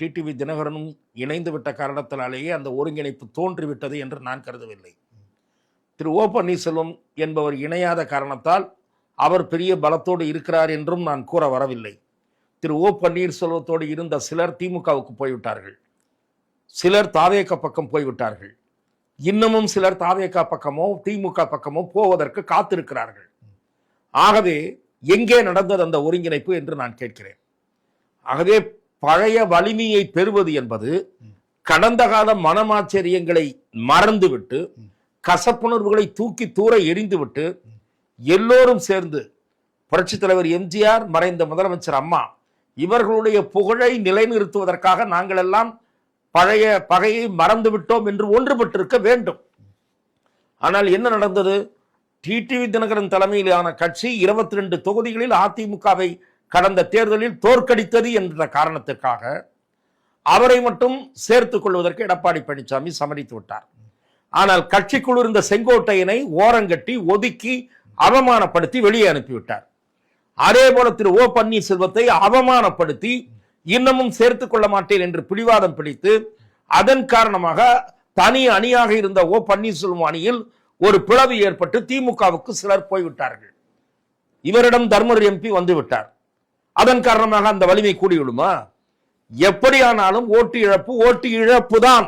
TTV தினகரனும் இணைந்துவிட்ட காரணத்தினாலேயே அந்த ஒருங்கிணைப்பு தோன்றிவிட்டது என்று நான் கருதவில்லை. திரு ஓ பன்னீர்செல்வம் என்பவர் இணையாத காரணத்தால் அவர் பெரிய பலத்தோடு இருக்கிறார் என்றும் நான் கூற வரவில்லை. திரு ஓ பன்னீர்செல்வத்தோடு இருந்த சிலர் திமுகவுக்கு போய்விட்டார்கள். சிலர் தாவேக பக்கம் போய்விட்டார்கள். இன்னமும் சிலர் தாவேக பக்கமோ திமுக பக்கமோ போவதற்கு காத்திருக்கிறார்கள். ஆகவே எங்கே நடந்தது அந்த ஒருங்கிணைப்பு என்று நான் கேட்கிறேன். ஆகவே பழைய வலிமையை பெறுவது என்பது கடந்த கால மனமாச்சரியங்களை மறந்துவிட்டு கசப்புணர்வுகளை தூக்கி தூர எறிந்துவிட்டு எல்லோரும் சேர்ந்து புரட்சித் தலைவர் எம்ஜிஆர் மறைந்த முதலமைச்சர் அம்மா இவர்களுடைய புகழை நிலைநிறுத்துவதற்காக நாங்கள் எல்லாம் பழைய பகையை மறந்து விட்டோம் என்று ஒன்றுபட்டிருக்க வேண்டும். ஆனால் என்ன நடந்தது? டிடிவி தினகரன் தலைமையிலான கட்சி இருபத்தி ரெண்டு தொகுதிகளில் அதிமுகவை கடந்த தேர்தலில் தோற்கடித்தது என்ற காரணத்திற்காக அவரை மட்டும் சேர்த்துக் கொள்வதற்கு எடப்பாடி பழனிசாமி சமரித்து விட்டார். ஆனால் கட்சிக்குள் இருந்த செங்கோட்டையனை ஓரங்கட்டி ஒதுக்கி அவமானப்படுத்தி வெளியே அனுப்பிவிட்டார். அதே போல திரு ஓ பன்னீர்செல்வத்தை அவமானப்படுத்தி இன்னமும் சேர்த்துக் கொள்ள மாட்டேன் என்று பிடிவாதம் பிடித்து அதன் காரணமாக தனி அணியாக இருந்த ஓ பன்னீர்செல்வம் அணியில் ஒரு பிளவு ஏற்பட்டு திமுகவுக்கு சிலர் போய்விட்டார்கள். இவரிடம் தர்மர் எம்பி வந்துவிட்டார். அதன் காரணமாக அந்த வலிமை கூடிவிடுமா? எப்படியானாலும் ஓட்டு இழப்பு ஓட்டு இழப்பு தான்